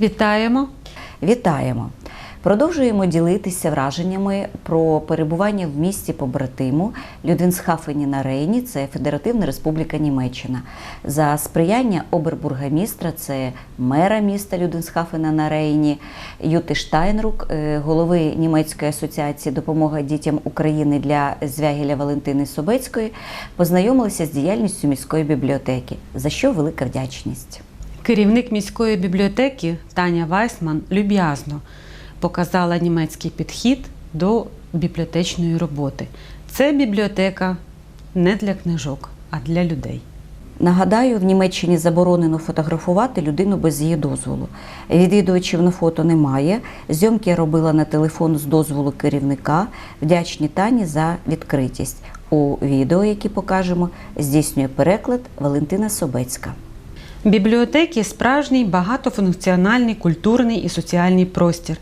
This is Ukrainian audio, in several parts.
Вітаємо! Вітаємо! Продовжуємо ділитися враженнями про перебування в місті побратиму Людвінсхафені на Рейні, це Федеративна Республіка Німеччина, за сприяння обербургамістра, це мера міста Людвінсхафена на Рейні, Юти Штайнрук, е, голови Німецької асоціації Допомога дітям України для Звягіля Валентини Собецької, познайомилися з діяльністю міської бібліотеки, за що велика вдячність. Керівник міської бібліотеки Таня Вайсман люб'язно показала німецький підхід до бібліотечної роботи. Це бібліотека не для книжок, а для людей. Нагадаю, в Німеччині заборонено фотографувати людину без її дозволу. Відвідувачів на фото немає. Зйомки я робила на телефон з дозволу керівника. Вдячні Тані за відкритість. У відео, які покажемо, здійснює переклад Валентина Собецька. Бібліотеки справжній багатофункціональний культурний і соціальний простір,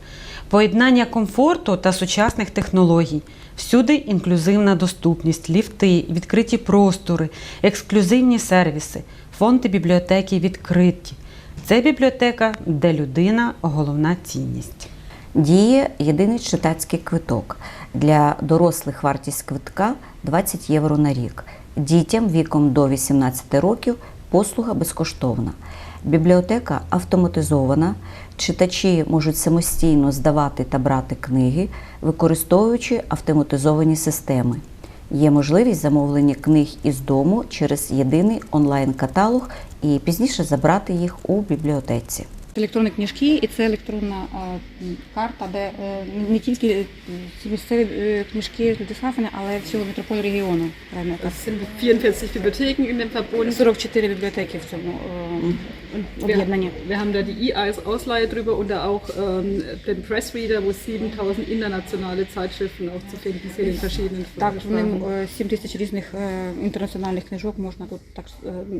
поєднання комфорту та сучасних технологій, всюди інклюзивна доступність, ліфти, відкриті простори, ексклюзивні сервіси, фонди бібліотеки відкриті. Це бібліотека, де людина головна цінність. Діє єдиний читацький квиток. Для дорослих вартість квитка 20 євро на рік. Дітям віком до 18 років послуга безкоштовна. Бібліотека автоматизована. Читачі можуть самостійно здавати та брати книги, використовуючи автоматизовані системи. Є можливість замовлення книг із дому через єдиний онлайн-каталог і пізніше забрати їх у бібліотеці. Електронні книжки, і це електронна карта, де е, не тільки е, місцеві е, книжки з Людвігсхафена, але всього метрополь регіону. правильно я Es кажу. sind 44 Bibliotheken in dem Verbund. 44 бібліотеки в цьому об'єднанні. wir haben da die E-Ausleihe drüber und da auch den Pressreader, wo 7000 internationale Zeitschriften auch zu finden sind in verschiedenen Так, в ним Sprachen. е, 7 тисяч різних інтернаціональних книжок можна тут так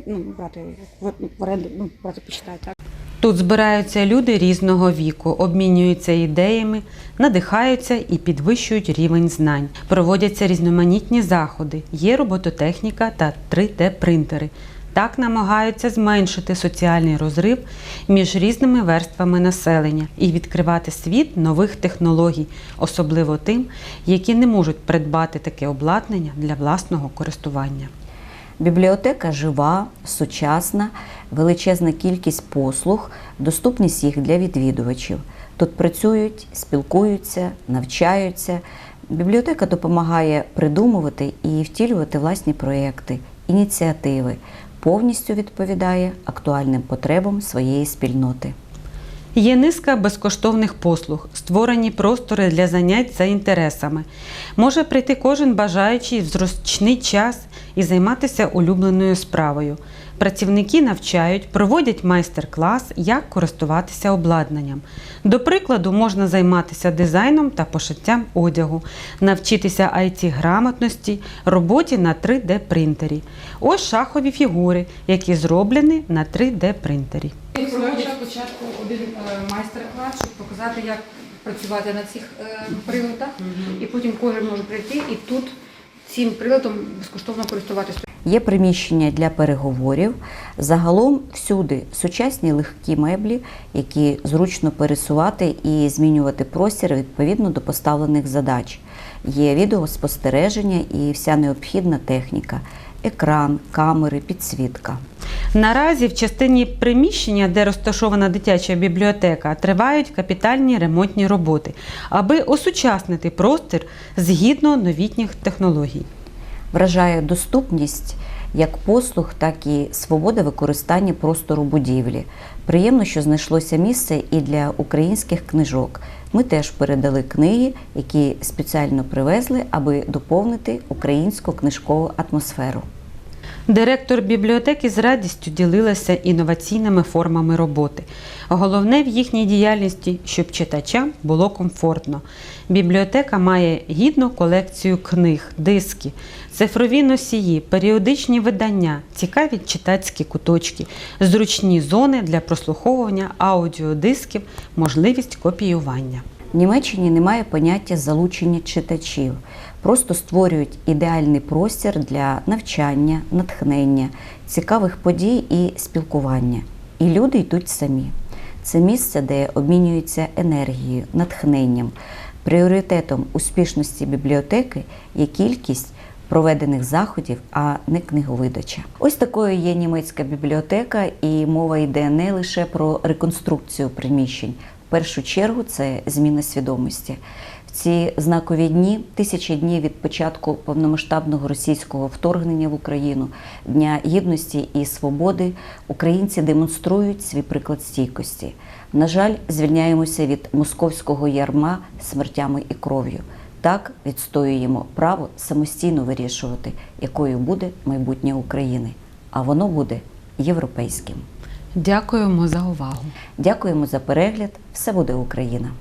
ну, брати в оренду, ну, брати почитати. Так. Тут збираються люди різного віку, обмінюються ідеями, надихаються і підвищують рівень знань. Проводяться різноманітні заходи, є робототехніка та 3D-принтери. Так намагаються зменшити соціальний розрив між різними верствами населення і відкривати світ нових технологій, особливо тим, які не можуть придбати таке обладнання для власного користування. Бібліотека жива, сучасна, величезна кількість послуг, доступність їх для відвідувачів. Тут працюють, спілкуються, навчаються. Бібліотека допомагає придумувати і втілювати власні проекти, ініціативи, повністю відповідає актуальним потребам своєї спільноти. Є низка безкоштовних послуг, створені простори для занять за інтересами. Може прийти кожен бажаючий в зручний час і займатися улюбленою справою. Працівники навчають, проводять майстер-клас, як користуватися обладнанням. До прикладу, можна займатися дизайном та пошиттям одягу, навчитися it грамотності, роботі на 3D-принтері. Ось шахові фігури, які зроблені на 3D-принтері. Проводять спочатку один е, майстер-клас, щоб показати, як працювати на цих е, приладах, і потім кожен може прийти і тут цим приладом безкоштовно користуватися. Є приміщення для переговорів. Загалом всюди сучасні легкі меблі, які зручно пересувати і змінювати простір відповідно до поставлених задач. Є відеоспостереження і вся необхідна техніка: екран, камери, підсвітка. Наразі в частині приміщення, де розташована дитяча бібліотека, тривають капітальні ремонтні роботи, аби осучаснити простір згідно новітніх технологій. Вражає доступність як послуг, так і свобода використання простору будівлі. Приємно, що знайшлося місце і для українських книжок. Ми теж передали книги, які спеціально привезли, аби доповнити українську книжкову атмосферу. Директор бібліотеки з радістю ділилася інноваційними формами роботи. Головне в їхній діяльності, щоб читачам було комфортно. Бібліотека має гідну колекцію книг, диски, цифрові носії, періодичні видання, цікаві читацькі куточки, зручні зони для прослуховування аудіодисків, можливість копіювання. В Німеччині немає поняття залучення читачів. Просто створюють ідеальний простір для навчання, натхнення, цікавих подій і спілкування. І люди йдуть самі. Це місце, де обмінюються енергією, натхненням. Пріоритетом успішності бібліотеки є кількість проведених заходів, а не книговидача. Ось такою є німецька бібліотека, і мова йде не лише про реконструкцію приміщень. Першу чергу це зміна свідомості. В ці знакові дні, тисячі днів від початку повномасштабного російського вторгнення в Україну, Дня гідності і свободи, українці демонструють свій приклад стійкості. На жаль, звільняємося від московського ярма смертями і кров'ю. Так відстоюємо право самостійно вирішувати, якою буде майбутнє України. А воно буде європейським. Дякуємо за увагу. Дякуємо за перегляд. Все буде Україна!